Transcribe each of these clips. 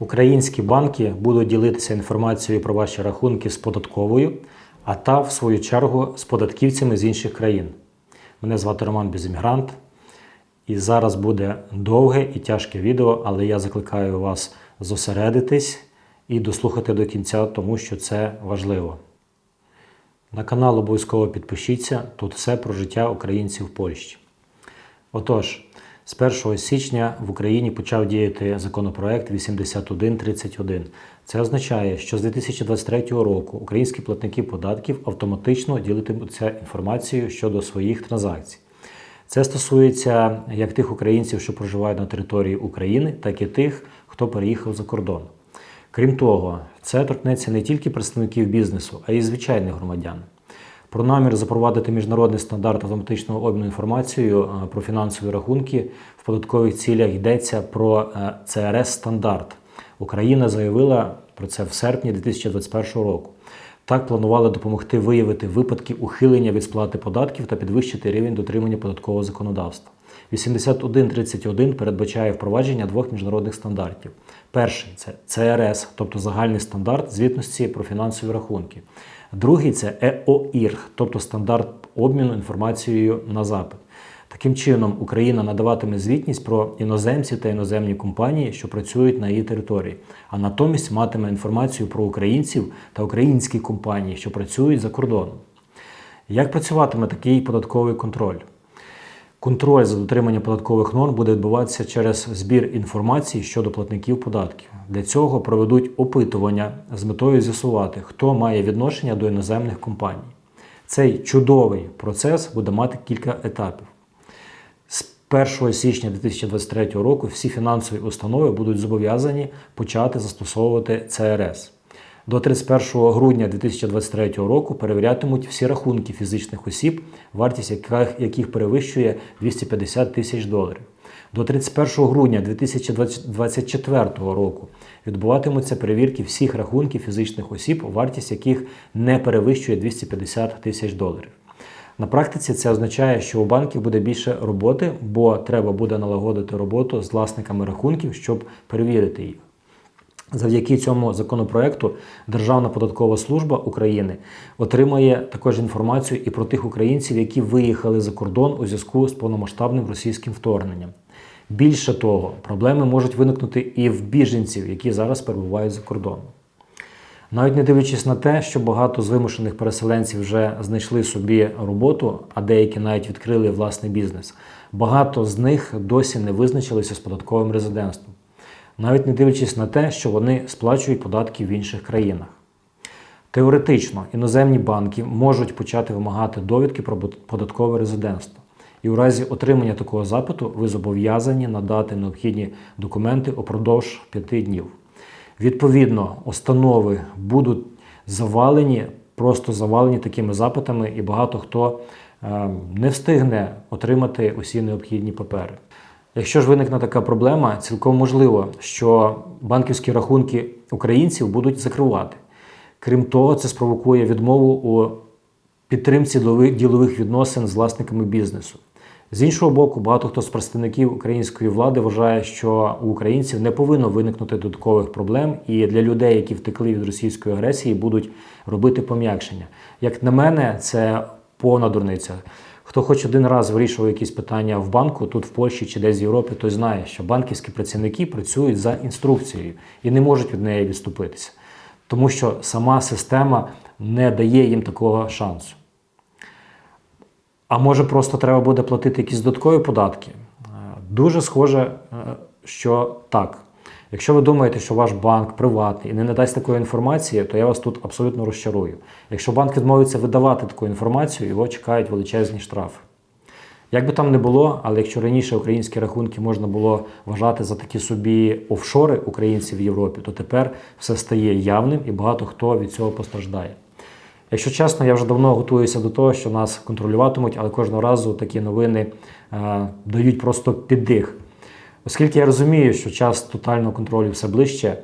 Українські банки будуть ділитися інформацією про ваші рахунки з податковою, а та, в свою чергу, з податківцями з інших країн. Мене звати Роман Безіммігрант. І зараз буде довге і тяжке відео, але я закликаю вас зосередитись і дослухати до кінця, тому що це важливо. На канал обов'язково підпишіться. Тут все про життя українців в Польщі. Отож, з 1 січня в Україні почав діяти законопроект 8131. Це означає, що з 2023 року українські платники податків автоматично ділитимуться інформацією щодо своїх транзакцій. Це стосується як тих українців, що проживають на території України, так і тих, хто переїхав за кордон. Крім того, це торкнеться не тільки представників бізнесу, а й звичайних громадян. Про намір запровадити міжнародний стандарт автоматичного обміну інформацією е, про фінансові рахунки в податкових цілях йдеться про е, ЦРС стандарт. Україна заявила про це в серпні 2021 року. Так планували допомогти виявити випадки ухилення від сплати податків та підвищити рівень дотримання податкового законодавства. 8131 передбачає впровадження двох міжнародних стандартів. Перший це ЦРС, тобто загальний стандарт звітності про фінансові рахунки. Другий це ЕОІР, тобто стандарт обміну інформацією на запит. Таким чином, Україна надаватиме звітність про іноземців та іноземні компанії, що працюють на її території, а натомість матиме інформацію про українців та українські компанії, що працюють за кордоном. Як працюватиме такий податковий контроль? Контроль за дотриманням податкових норм буде відбуватися через збір інформації щодо платників податків. Для цього проведуть опитування з метою з'ясувати, хто має відношення до іноземних компаній. Цей чудовий процес буде мати кілька етапів. З 1 січня 2023 року всі фінансові установи будуть зобов'язані почати застосовувати ЦРС. До 31 грудня 2023 року перевірятимуть всі рахунки фізичних осіб, вартість яких, яких перевищує 250 тисяч доларів. До 31 грудня 2024 року відбуватимуться перевірки всіх рахунків фізичних осіб, вартість яких не перевищує 250 тисяч доларів. На практиці це означає, що у банків буде більше роботи, бо треба буде налагодити роботу з власниками рахунків, щоб перевірити їх. Завдяки цьому законопроекту Державна податкова служба України отримає також інформацію і про тих українців, які виїхали за кордон у зв'язку з повномасштабним російським вторгненням. Більше того, проблеми можуть виникнути і в біженців, які зараз перебувають за кордоном. Навіть не дивлячись на те, що багато з вимушених переселенців вже знайшли собі роботу, а деякі навіть відкрили власний бізнес. Багато з них досі не визначилися з податковим резидентством, навіть не дивлячись на те, що вони сплачують податки в інших країнах. Теоретично іноземні банки можуть почати вимагати довідки про податкове резидентство. І у разі отримання такого запиту ви зобов'язані надати необхідні документи упродовж п'яти днів. Відповідно, установи будуть завалені, просто завалені такими запитами, і багато хто е, не встигне отримати усі необхідні папери. Якщо ж виникне така проблема, цілком можливо, що банківські рахунки українців будуть закривати. Крім того, це спровокує відмову у підтримці ділових відносин з власниками бізнесу. З іншого боку, багато хто з представників української влади вважає, що у українців не повинно виникнути додаткових проблем, і для людей, які втекли від російської агресії, будуть робити пом'якшення. Як на мене, це повна дурниця. Хто хоч один раз вирішував якісь питання в банку, тут в Польщі чи десь в Європі, той знає, що банківські працівники працюють за інструкцією і не можуть від неї відступитися, тому що сама система не дає їм такого шансу. А може просто треба буде платити якісь додаткові податки? Е, Дуже схоже, е, що так. Якщо ви думаєте, що ваш банк приватний і не надасть такої інформації, то я вас тут абсолютно розчарую. Якщо банк відмовиться видавати таку інформацію, його чекають величезні штрафи. Як би там не було, але якщо раніше українські рахунки можна було вважати за такі собі офшори українців в Європі, то тепер все стає явним і багато хто від цього постраждає. Якщо чесно, я вже давно готуюся до того, що нас контролюватимуть, але кожного разу такі новини е, дають просто піддих. Оскільки я розумію, що час тотального контролю все ближче,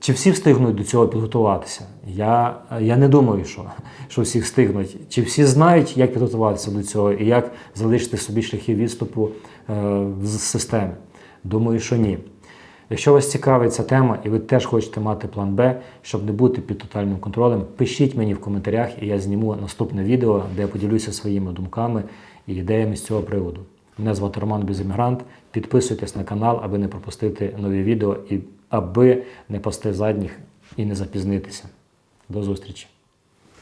чи всі встигнуть до цього підготуватися? Я я не думаю, що що всі встигнуть. Чи всі знають, як підготуватися до цього і як залишити собі шляхи відступу е, з системи? Думаю, що ні. Якщо вас цікавить ця тема і ви теж хочете мати план Б, щоб не бути під тотальним контролем, пишіть мені в коментарях, і я зніму наступне відео, де я поділюся своїми думками і ідеями з цього приводу. Мене звати Роман Безіммігрант. Підписуйтесь на канал, аби не пропустити нові відео і аби не пасти задніх і не запізнитися. До зустрічі!